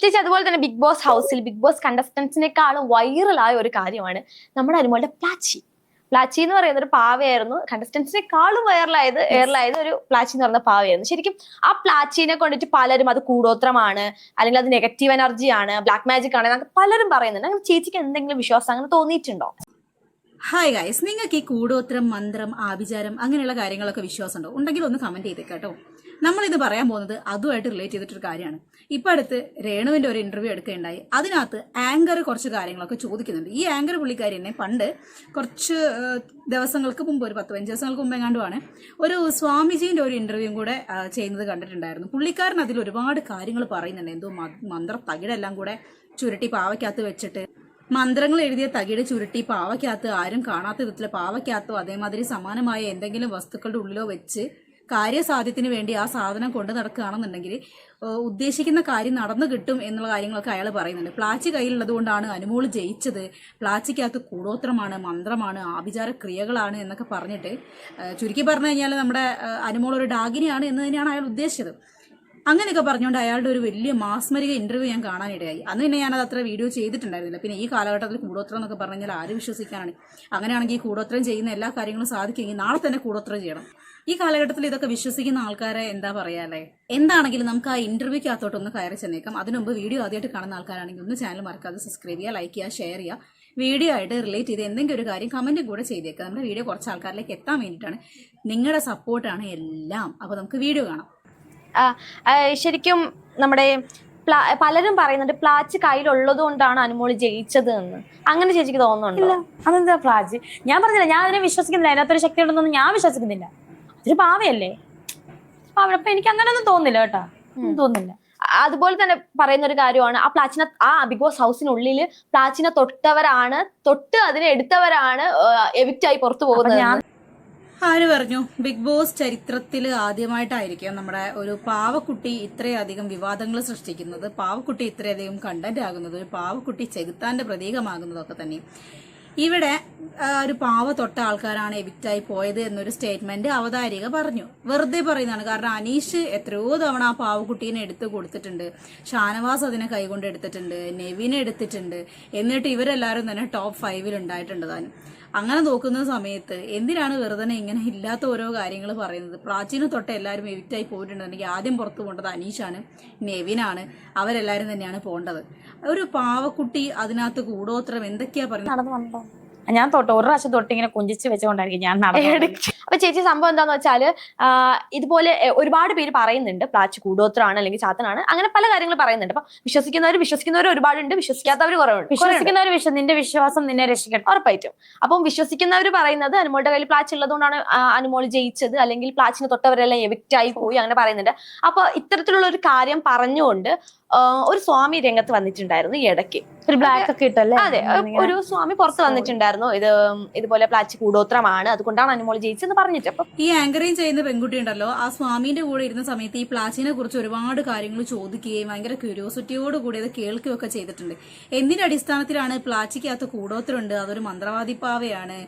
ചേച്ചി അതുപോലെ തന്നെ ബിഗ് ബോസ് ഹൗസിൽ ബിഗ് ബോസ് കണ്ടസ്റ്റൻസിനേക്കാളും വൈറലായ ഒരു കാര്യമാണ് നമ്മുടെ അനുമോളുടെ പ്ലാച്ചി പ്ലാച്ചി എന്ന് പറയുന്ന ഒരു പാവയായിരുന്നു. കണ്ടസ്റ്റൻസിനെക്കാളും വൈറലായത് വൈറലായത് ഒരു പ്ലാച്ചി എന്ന് പറയുന്ന പാവയായിരുന്നു. ശരിക്കും ആ പ്ലാച്ചിനെ കൊണ്ടിട്ട് പലരും അത് കൂടോത്രമാണ് അല്ലെങ്കിൽ അത് നെഗറ്റീവ് എനർജിയാണ് ബ്ലാക്ക് മാജിക് ആണ് എന്നൊക്കെ പലരും പറയുന്നുണ്ട്. അങ്ങനെ ചേച്ചിക്ക് എന്തെങ്കിലും വിശ്വാസം അങ്ങനെ തോന്നിയിട്ടുണ്ടോ? ഹായ് ഗൈസ് നിങ്ങൾക്ക് ഈ കൂടോത്രം മന്ത്രം ആഭിചാരം അങ്ങനെയുള്ള കാര്യങ്ങളൊക്കെ വിശ്വാസമുണ്ടോ? ഉണ്ടെങ്കിൽ ഒന്ന് കമന്റ് ചെയ്തേക്ക് കേട്ടോ. നമ്മളിത് പറയാൻ പോകുന്നത് അതുമായിട്ട് റിലേറ്റ് ചെയ്തിട്ടൊരു കാര്യമാണ്. ഇപ്പം അടുത്ത് രേണുവിന്റെ ഒരു ഇന്റർവ്യൂ എടുക്കുകയുണ്ടായി. അതിനകത്ത് ആങ്കർ കുറച്ച് കാര്യങ്ങളൊക്കെ ചോദിക്കുന്നുണ്ട്. ഈ ആങ്കർ പുള്ളിക്കാരി തന്നെ പണ്ട് കുറച്ച് ദിവസങ്ങൾക്ക് മുമ്പ് ഒരു പത്ത് പതിനഞ്ച് ദിവസങ്ങൾക്ക് മുമ്പ് എങ്ങാണ്ടുമാണ് ഒരു സ്വാമിജീന്റെ ഒരു ഇന്റർവ്യൂ കൂടെ ചെയ്യുന്നത് കണ്ടിട്ടുണ്ടായിരുന്നു. പുള്ളിക്കാരൻ അതിൽ ഒരുപാട് കാര്യങ്ങൾ പറയുന്നുണ്ട്. എന്തോ മന്ത്ര തകിടെല്ലാം കൂടെ ചുരുട്ടി പാവയ്ക്കകത്ത് വെച്ചിട്ട്. മന്ത്രങ്ങൾ എഴുതിയ തകിട് ചുരുട്ടി പാവയ്ക്കകത്ത്. ആരും കാണാത്ത വിധത്തിൽ പാവയ്ക്കകത്തോ അതേമാതിരി സമാനമായ എന്തെങ്കിലും വസ്തുക്കളുടെ ഉള്ളിലോ വെച്ച് കാര്യസാധ്യത്തിന് വേണ്ടി ആ സാധനം കൊണ്ടു നടക്കുകയാണെന്നുണ്ടെങ്കിൽ ഉദ്ദേശിക്കുന്ന കാര്യം നടന്നു കിട്ടും എന്നുള്ള കാര്യങ്ങളൊക്കെ അയാൾ പറയുന്നുണ്ട്. പ്ലാച്ചി കയ്യിലുള്ളത് കൊണ്ടാണ് അനുമോൾ ജയിച്ചത്. പ്ലാച്ചിക്കകത്ത് കൂടോത്രമാണ് മന്ത്രമാണ് ആഭിചാര ക്രിയകളാണ് എന്നൊക്കെ പറഞ്ഞിട്ട് ചുരുക്കി പറഞ്ഞു കഴിഞ്ഞാൽ നമ്മുടെ അനുമോൾ ഒരു ഡാഗിനിയാണ് എന്ന് തന്നെയാണ് അയാൾ ഉദ്ദേശിച്ചത്. അങ്ങനെയൊക്കെ പറഞ്ഞുകൊണ്ട് അയാളുടെ ഒരു വലിയ മാസ്മരിക ഇന്റർവ്യൂ ഞാൻ കാണാനിടയായി. അന്ന് തന്നെ ഞാനത് അത്ര വീഡിയോ ചെയ്തിട്ടുണ്ടായിരുന്നില്ല. പിന്നെ ഈ കാലഘട്ടത്തിൽ കൂടോത്രം എന്നൊക്കെ പറഞ്ഞു കഴിഞ്ഞാൽ ആര് വിശ്വസിക്കാനാണ്? അങ്ങനെയാണെങ്കിൽ കൂടോത്രം ചെയ്യുന്ന എല്ലാ കാര്യങ്ങളും സാധിക്കുമെങ്കിൽ നാളെ തന്നെ കൂടോത്രം ചെയ്യണം. ഈ കാലഘട്ടത്തിൽ ഇതൊക്കെ വിശ്വസിക്കുന്ന ആൾക്കാരെ എന്താ പറയാല്ലേ എന്താണെങ്കിലും നമുക്ക് ആ ഇന്റർവ്യൂക്കകത്തോട്ടൊന്ന് കയറി ചെന്നേക്കാം. അതിനുമുമ്പ് വീഡിയോ ആദ്യമായിട്ട് കാണുന്ന ആൾക്കാരാണെങ്കിൽ ഒന്ന് ചാനൽ മറക്കാതെ സബ്സ്ക്രൈബ് ചെയ്യുക ലൈക്ക് ചെയ്യുക ഷെയർ ചെയ്യുക. വീഡിയോ ആയിട്ട് റിലേറ്റ് ചെയ്ത് എന്തെങ്കിലും ഒരു കാര്യം കമന്റും കൂടെ ചെയ്തേക്കുക. നമ്മുടെ വീഡിയോ കുറച്ച് ആൾക്കാരിലേക്ക് എത്താൻ വേണ്ടിയിട്ടാണ് നിങ്ങളുടെ സപ്പോർട്ടാണ് എല്ലാം. അപ്പോൾ നമുക്ക് വീഡിയോ കാണാം. ശരിക്കും നമ്മുടെ പലരും പറയുന്നുണ്ട് പ്ലാച്ച് കയ്യിലുള്ളത് കൊണ്ടാണ് അനുമോൾ ജയിച്ചത് എന്ന് അങ്ങനെ ചേച്ചിക്ക് തോന്നുന്നുണ്ടോ? അതെന്താ പ്ലാച്ച്? ഞാൻ പറഞ്ഞില്ല ഞാൻ അതിനെ വിശ്വസിക്കുന്നില്ല അതിനകത്തൊരു ശക്തി ഉണ്ടെന്നൊന്നും ഞാൻ വിശ്വസിക്കുന്നില്ല. അതൊരു പാവയല്ലേ? പാവ അപ്പൊ എനിക്ക് അങ്ങനെയൊന്നും തോന്നില്ല കേട്ടാ. തോന്നില്ല അതുപോലെ തന്നെ പറയുന്ന ഒരു കാര്യമാണ് ആ പ്ലാച്ചിനെ ആ ബിഗ് ബോസ് ഹൗസിനുള്ളിൽ പ്ലാച്ചിനെ തൊട്ടവരാണ് തൊട്ട് അതിനെ എടുത്തവരാണ് എവിക്റ്റായി പുറത്തു പോകുന്നത്. ആര് പറഞ്ഞു? ബിഗ് ബോസ് ചരിത്രത്തിൽ ആദ്യമായിട്ടായിരിക്കും നമ്മുടെ ഒരു പാവക്കുട്ടി ഇത്രയധികം വിവാദങ്ങൾ സൃഷ്ടിക്കുന്നത്. പാവക്കുട്ടി ഇത്രയധികം കണ്ടന്റ് ആകുന്നത് ഒരു പാവക്കുട്ടി ചെകുത്താന്റെ പ്രതീകമാകുന്നതൊക്കെ തന്നെ ഇവിടെ ഒരു പാവ തൊട്ട ആൾക്കാരാണ് എവിക്റ്റായി പോയത് എന്നൊരു സ്റ്റേറ്റ്മെന്റ് അവതാരിക പറഞ്ഞു. വെറുതെ പറയുന്നതാണ്. കാരണം അനീഷ് എത്രയോ തവണ ആ പാവക്കുട്ടീനെ എടുത്തു കൊടുത്തിട്ടുണ്ട്. ഷാനവാസ് അതിനെ കൈകൊണ്ട് എടുത്തിട്ടുണ്ട്. നെവിനെ എടുത്തിട്ടുണ്ട്. എന്നിട്ട് ഇവരെല്ലാവരും തന്നെ ടോപ്പ് ഫൈവിൽ ഉണ്ടായിട്ടുണ്ട് താനും അങ്ങനെ നോക്കുന്ന സമയത്ത് എന്തിനാണ് വെറുതെ ഇങ്ങനെ ഇല്ലാത്ത ഓരോ കാര്യങ്ങൾ പറയുന്നത്? പ്രാചീന തൊട്ട് എല്ലാവരും എവിക്റ്റായി പോയിട്ടുണ്ടെങ്കിൽ ആദ്യം പുറത്തു പോകേണ്ടത് അനീഷാണ് നെവിനാണ്. അവരെല്ലാവരും തന്നെയാണ് പോകേണ്ടത്. ഒരു പാവക്കുട്ടി അതിനകത്ത് കൂടോത്രം എന്തൊക്കെയാ പറയുന്നത്? ഞാൻ തൊട്ട് ഒരു പ്രാവശ്യം തൊട്ട് ഇങ്ങനെ കുഞ്ചിച്ച് വെച്ചുകൊണ്ടായിരിക്കും ഞാൻ. അപ്പൊ ചേച്ചി സംഭവം എന്താന്ന് വെച്ചാൽ ഇതുപോലെ ഒരുപാട് പേര് പറയുന്നുണ്ട്. പ്ലാച്ച് കൂടോത്രമാണ് അല്ലെങ്കിൽ ചാത്തനാണ്. അങ്ങനെ പല കാര്യങ്ങൾ പറയുന്നുണ്ട്. അപ്പൊ വിശ്വസിക്കുന്നവർ വിശ്വസിക്കുന്നവർ ഒരുപാടുണ്ട്. വിശ്വസിക്കാത്തവർ കുറവുണ്ട്. വിശ്വസിക്കുന്നവർ വിശ്വ നിന്റെ വിശ്വാസം നിന്നെ രക്ഷിക്കട്ടെ ഉറപ്പായിട്ടും. അപ്പം വിശ്വസിക്കുന്നവർ പറയുന്നത് അനുമോളുടെ കയ്യിൽ പ്ലാച്ച് ഉള്ളതുകൊണ്ടാണ് അനുമോൾ ജയിച്ചത്. അല്ലെങ്കിൽ പ്ലാച്ചിന് തൊട്ടവരെല്ലാം എവിക്റ്റ് ആയി പോയി അങ്ങനെ പറയുന്നുണ്ട്. അപ്പൊ ഇത്തരത്തിലുള്ള ഒരു കാര്യം പറഞ്ഞുകൊണ്ട് ഒരു സ്വാമി രംഗത്ത് വന്നിട്ടുണ്ടായിരുന്നു ഈ ഇടയ്ക്ക്. ഒരു ബ്ലാക്ക് ഒക്കെ ഇട്ടല്ലേ? അതെ. ഒരു സ്വാമി പുറത്ത് വന്നിട്ടുണ്ടായിരുന്നു. ഇത് ഇതുപോലെ പ്ലാച്ച് കൂടോത്രമാണ്. അതുകൊണ്ടാണ് അനുമോൾ ജയിച്ചെന്ന് പറഞ്ഞിട്ട്. അപ്പൊ ഈ ആങ്കറിങ് ചെയ്യുന്ന പെൺകുട്ടി ഉണ്ടല്ലോ ആ സ്വാമിന്റെ കൂടെ ഇരുന്ന സമയത്ത് ഈ പ്ലാച്ചിനെ കുറിച്ച് ഒരുപാട് കാര്യങ്ങൾ ചോദിക്കുകയും ഭയങ്കര ക്യൂരിയോസിറ്റിയോട് കൂടി അത് കേൾക്കുകയും ഒക്കെ ചെയ്തിട്ടുണ്ട്. എന്തിന്റെ അടിസ്ഥാനത്തിലാണ് പ്ലാച്ചിക്കകത്ത് കൂടോത്രമുണ്ട് അതൊരു മന്ത്രവാദിപ്പാവയാണ്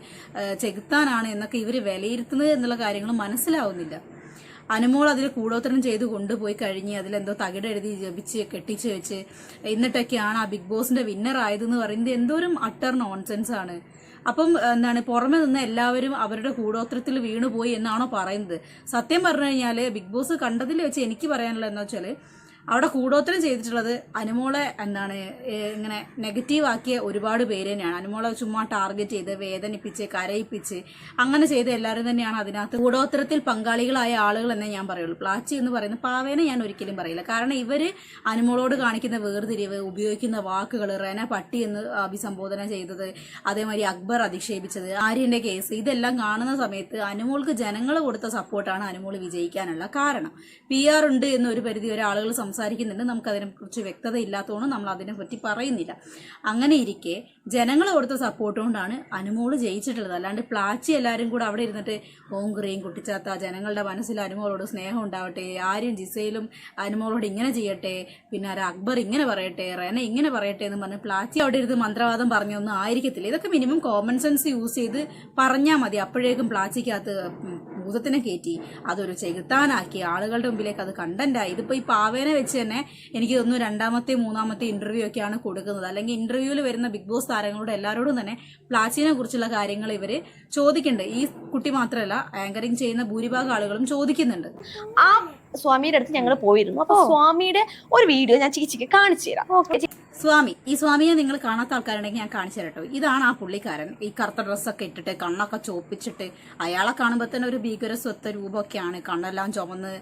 ചെകുത്താനാണ് എന്നൊക്കെ ഇവർ വിലയിരുത്തുന്നത് എന്നുള്ള കാര്യങ്ങൾ മനസ്സിലാവുന്നില്ല. അനുമോൾ അതിൽ കൂടോത്രം ചെയ്ത് കൊണ്ടുപോയി കഴിഞ്ഞ് അതിലെന്തോ തകിടെഴുതി ജപിച്ച് കെട്ടിച്ച് വെച്ച്. എന്നിട്ടൊക്കെയാണ് ആ ബിഗ് ബോസിന്റെ വിന്നർ ആയതെന്ന് പറയുന്നത്. എന്തോരം അട്ടർ നോൺസെൻസ് ആണ്. അപ്പം എന്താണ് പുറമെ നിന്ന് എല്ലാവരും അവരുടെ കൂടോത്രത്തിൽ വീണുപോയി എന്നാണോ പറയുന്നത്. സത്യം പറഞ്ഞു കഴിഞ്ഞാൽ ബിഗ് ബോസ് കണ്ടതിൽ വെച്ച് എനിക്ക് പറയാനുള്ളത് എന്താ വെച്ചാൽ അവിടെ കൂടോത്രം ചെയ്തിട്ടുള്ളത് അനുമോളെ എന്താണ് ഇങ്ങനെ നെഗറ്റീവ് ആക്കിയ ഒരുപാട് പേര് തന്നെയാണ്. അനുമോളെ ചുമ്മാ ടാർഗറ്റ് ചെയ്ത് വേദനിപ്പിച്ച് കരയിപ്പിച്ച് അങ്ങനെ ചെയ്ത എല്ലാവരും തന്നെയാണ് അതിനകത്ത്. കൂടോത്രത്തിൽ പങ്കാളികളായ ആളുകൾ എന്നേ ഞാൻ പറയുള്ളൂ. പ്ലാച്ചി എന്ന് പറയുന്ന പാവേനെ ഞാൻ ഒരിക്കലും പറയില്ല. കാരണം ഇവർ അനുമോളോട് കാണിക്കുന്ന വേർതിരിവ് ഉപയോഗിക്കുന്ന വാക്കുകൾ റെന പട്ടി എന്ന് അഭിസംബോധന ചെയ്തത് അതേമാതിരി അക്ബർ അധിക്ഷേപിച്ചത് ആര്യന്റെ കേസ് ഇതെല്ലാം കാണുന്ന സമയത്ത് അനുമോൾക്ക് ജനങ്ങൾ കൊടുത്ത സപ്പോർട്ടാണ് അനുമോൾ വിജയിക്കാനുള്ള കാരണം. പി ആർ ഉണ്ട് എന്നൊരു പരിധി വരെ ആളുകൾ സംസാരിക്കുന്നുണ്ട്. നമുക്ക് അതിനെക്കുറിച്ച് വ്യക്തത ഇല്ലാത്തതുകൊണ്ട് നമ്മൾ അതിനെ അതിനെപ്പറ്റി പറയുന്നില്ല. അങ്ങനെ ഇരിക്കെ ജനങ്ങൾ കൊടുത്ത സപ്പോർട്ട് കൊണ്ടാണ് അനുമോൾ ജയിച്ചിട്ടുള്ളത്. അല്ലാണ്ട് പ്ലാച്ചി എല്ലാവരും കൂടെ അവിടെ ഇരുന്നിട്ട് ഓം ക്രീം കുട്ടിച്ചാത്ത ജനങ്ങളുടെ മനസ്സിൽ അനുമോളോട് സ്നേഹം ഉണ്ടാവട്ടെ ആരും ജിസയിലും അനുമോളോട് ഇങ്ങനെ ചെയ്യട്ടെ പിന്നെ ആരാ അക്ബർ ഇങ്ങനെ പറയട്ടെ റെന ഇങ്ങനെ പറയട്ടെ എന്ന് പറഞ്ഞ് പ്ലാച്ചി അവിടെ ഇരുന്ന് മന്ത്രവാദം പറഞ്ഞൊന്നും ആയിരിക്കത്തില്ല. ഇതൊക്കെ മിനിമം കോമൺ സെൻസ് യൂസ് ചെയ്ത് പറഞ്ഞാൽ മതി. അപ്പോഴേക്കും പ്ലാച്ചിക്കകത്ത് ഭൂതത്തിനെ കയറ്റി അതൊരു ചെകുത്താനാക്കി. ആളുകളുടെ മുമ്പിലേക്ക് അത് കണ്ടന്റായി ഇതിപ്പോ ഈ പാവേനെ വെച്ച് തന്നെ എനിക്ക് തോന്നുന്നു രണ്ടാമത്തെ മൂന്നാമത്തെ ഇന്റർവ്യൂ ഒക്കെയാണ് കൊടുക്കുന്നത്. അല്ലെങ്കിൽ ഇന്റർവ്യൂവിൽ വരുന്ന ബിഗ് ബോസ് താരങ്ങളോട് എല്ലാവരോടും തന്നെ പ്ലാച്ചിനെ കുറിച്ചുള്ള കാര്യങ്ങൾ ഇവർ ചോദിക്കുന്നുണ്ട്. ഈ കുട്ടി മാത്രമല്ല ആങ്കറിങ് ചെയ്യുന്ന ഭൂരിഭാഗം ആളുകളും ചോദിക്കുന്നുണ്ട്. ആ സ്വാമിയുടെ അടുത്ത് ഞങ്ങൾ പോയിരുന്നു. അപ്പൊ സ്വാമിയുടെ ഒരു വീഡിയോ ഞാൻ ചേച്ചിക്ക് കാണിച്ചു തരാം. സ്വാമി ഈ സ്വാമിയെ നിങ്ങൾ കാണാത്ത ആൾക്കാരുണ്ടെങ്കിൽ ഞാൻ കാണിച്ചു തരട്ടോ ഇതാണ് ആ പുള്ളിക്കാരൻ. ഈ കറുത്ത ഡ്രസ്സൊക്കെ ഇട്ടിട്ട് കണ്ണൊക്കെ ചോപ്പിച്ചിട്ട് അയാളെ കാണുമ്പോൾ തന്നെ ഒരു ഭീകര സ്വത്ത രൂപമൊക്കെയാണ്. കണ്ണെല്ലാം ചുമന്ന്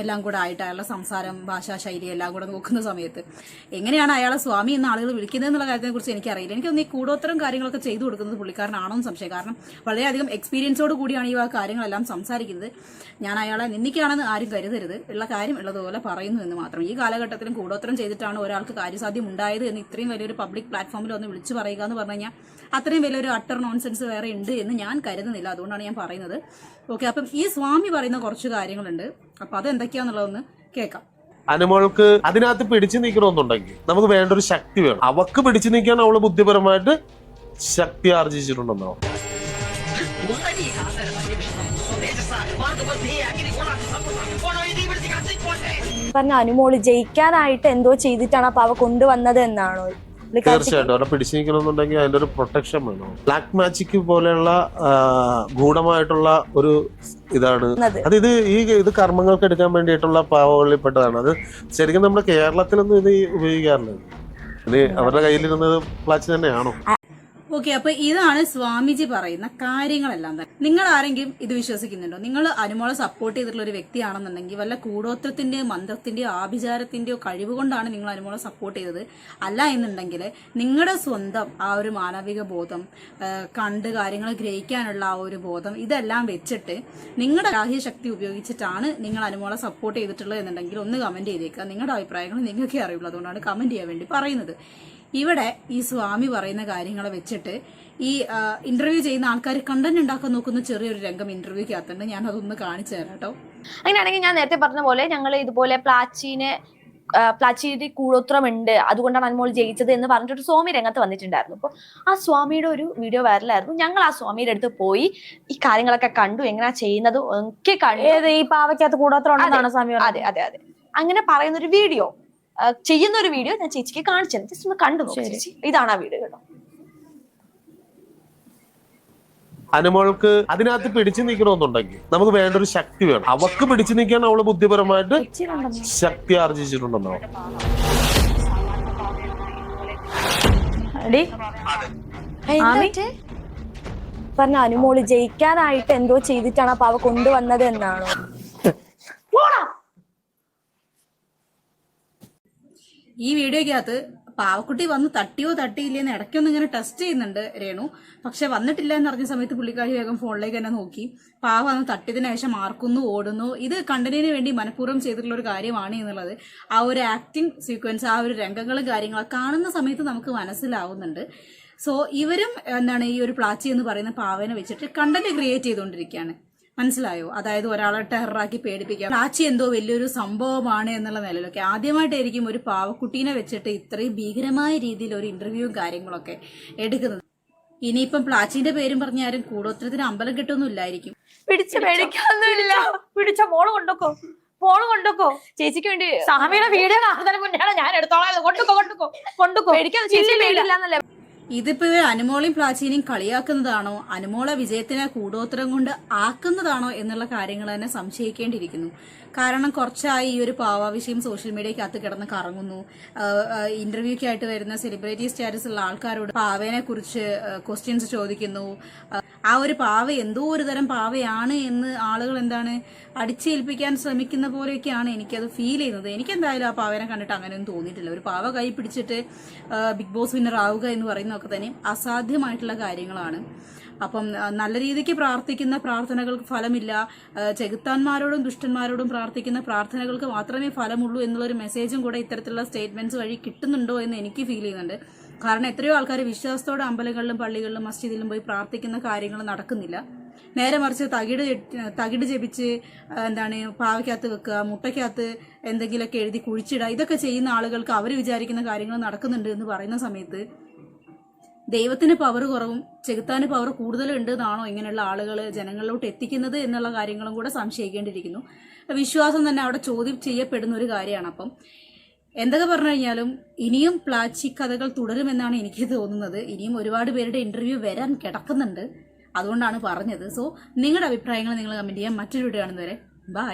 എല്ലാം കൂടെ ആയിട്ട് അയാളുടെ സംസാരം ഭാഷാ ശൈലി എല്ലാം കൂടെ നോക്കുന്ന സമയത്ത്. എങ്ങനെയാണ് അയാളെ സ്വാമി എന്ന ആളുകൾ വിളിക്കുന്നത് എന്നുള്ള കാര്യത്തെക്കുറിച്ച് എനിക്കറിയില്ല. എനിക്കൊന്ന് ഈ കൂടോത്തരം കാര്യങ്ങളൊക്കെ ചെയ്തു കൊടുക്കുന്നത് പുള്ളിക്കാരനാണോ എന്ന് സംശയം. കാരണം വളരെയധികം എക്സ്പീരിയൻസോട് കൂടിയാണ് ഈ കാര്യങ്ങളെല്ലാം സംസാരിക്കുന്നത്. ഞാൻ അയാളെ നിന്ദിക്കുകയാണെന്ന് ആരും കരുതരുത്. ഉള്ള കാര്യം ഉള്ളതുപോലെ പറയുന്നു എന്ന് മാത്രം. ഈ കാലഘട്ടത്തിലും കൂടോത്തരം ചെയ്തിട്ടാണ് ഒരാൾക്ക് കാര്യസാധ്യം ഉണ്ടായത് എന്ന് ഇത്രയും വലിയൊരു പബ്ലിക് പ്ലാറ്റ്ഫോമിൽ ഒന്ന് വിളിച്ചു പറയുക എന്ന് പറഞ്ഞു കഴിഞ്ഞാൽ അത്രയും വലിയൊരു അട്ടർ നോൺസെൻസ് വേറെ ഉണ്ട് എന്ന് ഞാൻ കരുതുന്നില്ല. അതുകൊണ്ടാണ് ഞാൻ പറയുന്നത്. ഓക്കെ അപ്പം ഈ സ്വാമി പറയുന്ന കുറച്ച് കാര്യങ്ങളുണ്ട്. അപ്പം അതെന്തൊക്കെയാന്നുള്ളതൊന്ന് കേൾക്കാം. അനുമോൾക്ക് അതിനകത്ത് പിടിച്ചു നിൽക്കണമെന്നുണ്ടെങ്കിൽ നമുക്ക് വേണ്ട ഒരു ശക്തി വേണം. അവക്ക് പിടിച്ചു നിൽക്കാൻ അവൾ ബുദ്ധിപരമായിട്ട് ശക്തി ആർജിച്ചിട്ടുണ്ടെന്നാവും പറഞ്ഞ അനുമോൾ ജയിക്കാനായിട്ട് എന്തോ ചെയ്തിട്ടാണ് അപ്പൊ അവ കൊണ്ടുവന്നത് എന്നാണോ? തീർച്ചയായിട്ടും അവിടെ പിടിച്ചു നിൽക്കണമെന്നുണ്ടെങ്കിൽ അതിന്റെ ഒരു പ്രൊട്ടക്ഷൻ വേണം. ബ്ലാക്ക് മാജിക് പോലെയുള്ള ഗൂഢമായിട്ടുള്ള ഒരു ഇതാണ്. അത്. ഇത് ഈ ഇത് കർമ്മങ്ങൾക്ക് എടുക്കാൻ വേണ്ടിയിട്ടുള്ള പാവകളിൽപ്പെട്ടതാണ് അത് ശരിക്കും നമ്മുടെ കേരളത്തിലൊന്നും ഇത് ഉപയോഗിക്കാറില്ല. ഇത് അവരുടെ കയ്യിലിരുന്നത് പ്ലാച്ച് തന്നെയാണോ? ഓക്കെ അപ്പൊ ഇതാണ് സ്വാമിജി പറയുന്ന കാര്യങ്ങളെല്ലാം തന്നെ. നിങ്ങൾ ആരെങ്കിലും ഇത് വിശ്വസിക്കുന്നുണ്ടോ? നിങ്ങൾ അനുമോളെ സപ്പോർട്ട് ചെയ്തിട്ടുള്ള ഒരു വ്യക്തിയാണെന്നുണ്ടെങ്കിൽ വല്ല കൂടോത്രത്തിന്റെയോ മന്ത്രത്തിന്റെയോ ആഭിചാരത്തിന്റെയോ കഴിവ് കൊണ്ടാണ് നിങ്ങൾ അനുമോളെ സപ്പോർട്ട് ചെയ്തത്. അല്ല എന്നുണ്ടെങ്കിൽ നിങ്ങളുടെ സ്വന്തം ആ ഒരു മാനവിക ബോധം കണ്ട് കാര്യങ്ങൾ ഗ്രഹിക്കാനുള്ള ആ ഒരു ബോധം ഇതെല്ലാം വെച്ചിട്ട് നിങ്ങളുടെ ഗ്രാഹ്യ ശക്തി ഉപയോഗിച്ചിട്ടാണ് നിങ്ങൾ അനുമോളെ സപ്പോർട്ട് ചെയ്തിട്ടുള്ളത് എന്നുണ്ടെങ്കിൽ ഒന്ന് കമന്റ് ചെയ്തേക്കുക. നിങ്ങളുടെ അഭിപ്രായങ്ങൾ നിങ്ങൾക്കേ അറിയുള്ളൂ. അതുകൊണ്ടാണ് കമന്റ് ചെയ്യാൻ വേണ്ടി പറയുന്നത്. ഇവിടെ ഈ സ്വാമി പറയുന്ന കാര്യങ്ങളെ വെച്ചിട്ട് ഈ ഇന്റർവ്യൂ ചെയ്യുന്ന ആൾക്കാർ കണ്ടന്റ് ഉണ്ടാക്കാൻ നോക്കുന്ന ചെറിയൊരു രംഗം ഇന്റർവ്യൂക്കകത്തുണ്ട് ഞാൻ അതൊന്ന് കാണിച്ചു തരാം കേട്ടോ. അങ്ങനെയാണെങ്കിൽ ഞാൻ നേരത്തെ പറഞ്ഞ പോലെ ഞങ്ങൾ ഇതുപോലെ പ്ലാച്ചീനെ ആ, പ്ലാച്ചിയുടെ കൂടോത്രമുണ്ട്. അതുകൊണ്ടാണ് അനുമോൾ ജയിച്ചത് എന്ന് പറഞ്ഞിട്ട് സ്വാമി രംഗത്ത് വന്നിട്ടുണ്ടായിരുന്നു. അപ്പോൾ ആ സ്വാമിയുടെ ഒരു വീഡിയോ വൈറലായിരുന്നു ഞങ്ങൾ ആ സ്വാമിയുടെ അടുത്ത് പോയി ഈ കാര്യങ്ങളൊക്കെ കണ്ടു. എങ്ങനെയാ ചെയ്യുന്നത് ഒക്കെ കണ്ടു. ഏത് ഈ പാവയ്ക്കകത്ത് കൂടോത്രം ഉണ്ടെന്നാണോ സ്വാമി പറഞ്ഞത്? അതെ അതെ അതെ. അങ്ങനെ പറയുന്ന ഒരു വീഡിയോ ചെയ്യുന്ന ഒരു വീഡിയോ ഞാൻ ചേച്ചിക്ക് കാണിച്ചു തരാം. ജസ്റ്റ് ഒന്ന് കണ്ടു. ചേച്ചി. ഇതാണ് ആ വീഡിയോ കേട്ടോ. അനുമോൾക്ക് അതിനകത്ത് പിടിച്ചു നിൽക്കണമെന്നുണ്ടെങ്കിൽ നമുക്ക് വേണ്ട ഒരു ശക്തി വേണം. അവക്ക് പിടിച്ചു നിൽക്കാൻ അവൾ ബുദ്ധിപരമായിട്ട് ശക്തി ആർജിച്ചിട്ടുണ്ടെന്നോ? പറഞ്ഞ അനുമോൾ ജയിക്കാനായിട്ട് എന്തോ ചെയ്തിട്ടാണ് അപ്പൊ അവ കൊണ്ടുവന്നത് എന്നാണോ? ഈ വീഡിയോക്കകത്ത് പാവക്കുട്ടി വന്ന് തട്ടിയോ തട്ടിയില്ലേന്ന് ഇടയ്ക്കൊന്നും ഇങ്ങനെ ടെസ്റ്റ് ചെയ്യുന്നുണ്ട് രേണു. പക്ഷെ വന്നിട്ടില്ല എന്ന് അറിഞ്ഞ സമയത്ത് പുള്ളിക്കാരി വേഗം ഫോണിലേക്ക് തന്നെ നോക്കി. പാവ വന്ന് തട്ടിയതിനു ശേഷം മാർക്കുന്നു ഓടുന്നു. ഇത് കണ്ടന്റിന് വേണ്ടി മനഃപൂർവം ചെയ്തിട്ടുള്ള ഒരു കാര്യമാണ് എന്നുള്ളത്. ആ ഒരു ആക്ടിങ് സീക്വൻസ് ആ ഒരു രംഗങ്ങളും കാര്യങ്ങളും കാണുന്ന സമയത്ത് നമുക്ക് മനസ്സിലാവുന്നുണ്ട്. സോ ഇവരും എന്താണ് ഈ ഒരു പ്ലാച്ചി എന്ന് പറയുന്ന പാവനെ വെച്ചിട്ട് കണ്ടന്റ് ക്രിയേറ്റ് ചെയ്തുകൊണ്ടിരിക്കുകയാണ്. മനസ്സിലായോ? അതായത് ഒരാളെ ടെററാക്കി പേടിപ്പിക്കാം പ്ലാച്ചി എന്തോ വലിയൊരു സംഭവമാണ് എന്നുള്ള നിലയിലൊക്കെ. ആദ്യമായിട്ടായിരിക്കും ഒരു പാവക്കുട്ടീനെ വെച്ചിട്ട് ഇത്രയും ഭീകരമായ രീതിയിൽ ഒരു ഇന്റർവ്യൂവും കാര്യങ്ങളൊക്കെ എടുക്കുന്നത്. ഇനിയിപ്പം പ്ലാച്ചിന്റെ പേരും പറഞ്ഞ ആരും കൂടോത്രത്തിന് അമ്പലം കിട്ടൊന്നും ഇല്ലായിരിക്കും പിടിച്ച്? പേടിക്കാനൊന്നുമില്ല. പിടിച്ച മോൾ കൊണ്ടുക്കോ. മോൾ കൊണ്ടുക്കോ. ചേച്ചിക്ക് വേണ്ടി സ്വാമിയുടെ വീഡിയോ കാണുന്നതിന് മുന്നെയാണ് ഞാൻ എടുത്തോളാം. കൊണ്ടുക്കോ കൊണ്ടുക്കോ. കൊണ്ടുക്കോ. പേടിക്കാൻ ചേച്ചി പേടില്ല എന്നല്ലേ ഇതിപ്പോ ഇവർ അനുമോളെയും പ്ലാച്ചീനെയും കളിയാക്കുന്നതാണോ? അനുമോള വിജയത്തിനെ കൂടോത്തരം കൊണ്ട് ആക്കുന്നതാണോ എന്നുള്ള കാര്യങ്ങൾ തന്നെ സംശയിക്കേണ്ടിയിരിക്കുന്നു. കാരണം കുറച്ചായി ഈ ഒരു പാവാവിഷയം സോഷ്യൽ മീഡിയക്കകത്ത് കിടന്ന് കറങ്ങുന്നു. ഇന്റർവ്യൂക്കായിട്ട് വരുന്ന സെലിബ്രിറ്റി സ്റ്റാറ്റസ് ഉള്ള ആൾക്കാരോട് പാവേനെ കുറിച്ച് ക്വസ്റ്റ്യൻസ് ചോദിക്കുന്നു. ആ, ഒരു പാവ എന്തോ ഒരു തരം പാവയാണ് എന്ന് ആളുകൾ എന്താണ് അടിച്ചേൽപ്പിക്കാൻ ശ്രമിക്കുന്ന പോലെയൊക്കെയാണ് എനിക്കത് ഫീൽ ചെയ്യുന്നത്. എനിക്ക് എന്തായാലും ആ പാവനെ കണ്ടിട്ട് അങ്ങനെയൊന്നും തോന്നിയിട്ടില്ല. ഒരു പാവ കൈ പിടിച്ചിട്ട് ബിഗ് ബോസ് വിന്നർ ആവുക എന്ന് പറയുന്നതൊക്കെ തന്നെ അസാധ്യമായിട്ടുള്ള കാര്യങ്ങളാണ്. അപ്പം നല്ല രീതിക്ക് പ്രാർത്ഥിക്കുന്ന പ്രാർത്ഥനകൾക്ക് ഫലമില്ല. ചെകുത്താന്മാരോടും ദുഷ്ടന്മാരോടും പ്രാർത്ഥിക്കുന്ന പ്രാർത്ഥനകൾക്ക് മാത്രമേ ഫലമുള്ളൂ എന്നുള്ളൊരു മെസ്സേജും കൂടെ ഇത്തരത്തിലുള്ള സ്റ്റേറ്റ്മെന്റ്സ് വഴി കിട്ടുന്നുണ്ടോ എന്ന് എനിക്ക് ഫീൽ ചെയ്യുന്നുണ്ട്. കാരണം എത്രയോ ആൾക്കാർ വിശ്വാസത്തോടെ അമ്പലങ്ങളിലും പള്ളികളിലും മസ്ജിദിലും പോയി പ്രാർത്ഥിക്കുന്ന കാര്യങ്ങൾ നടക്കുന്നില്ല. നേരെ മറിച്ച് തകിട് തകിട് ജപിച്ച് എന്താണ് പാവയ്ക്കകത്ത് വെക്കുക മുട്ടയ്ക്കകത്ത് എന്തെങ്കിലുമൊക്കെ എഴുതി കുഴിച്ചിടുക ഇതൊക്കെ ചെയ്യുന്ന ആളുകൾക്ക് അവർ വിചാരിക്കുന്ന കാര്യങ്ങൾ നടക്കുന്നുണ്ട് എന്ന് പറയുന്ന സമയത്ത് ദൈവത്തിന് പവർ കുറവും ചെകുത്താന് പവർ കൂടുതലുണ്ട് എന്നാണോ ഇങ്ങനെയുള്ള ആളുകൾ ജനങ്ങളിലോട്ട് എത്തിക്കുന്നത് എന്നുള്ള കാര്യങ്ങളും കൂടെ സംശയിക്കേണ്ടിയിരിക്കുന്നു. വിശ്വാസം തന്നെ അവിടെ ചോദ്യം ചെയ്യപ്പെടുന്ന ഒരു കാര്യമാണ് അപ്പം. എന്തൊക്കെ പറഞ്ഞു കഴിഞ്ഞാലും ഇനിയും പ്ലാച്ചി കഥകൾ തുടരുമെന്നാണ് എനിക്ക് തോന്നുന്നത്. ഇനിയും ഒരുപാട് പേരുടെ ഇന്റർവ്യൂ വരാൻ കിടക്കുന്നുണ്ട്. അതുകൊണ്ടാണ് പറഞ്ഞത്. സോ നിങ്ങളുടെ അഭിപ്രായങ്ങൾ നിങ്ങൾ കമന്റ് ചെയ്യാൻ മറ്റൊരു വീഡിയോ കാണുന്നവരെ ബൈ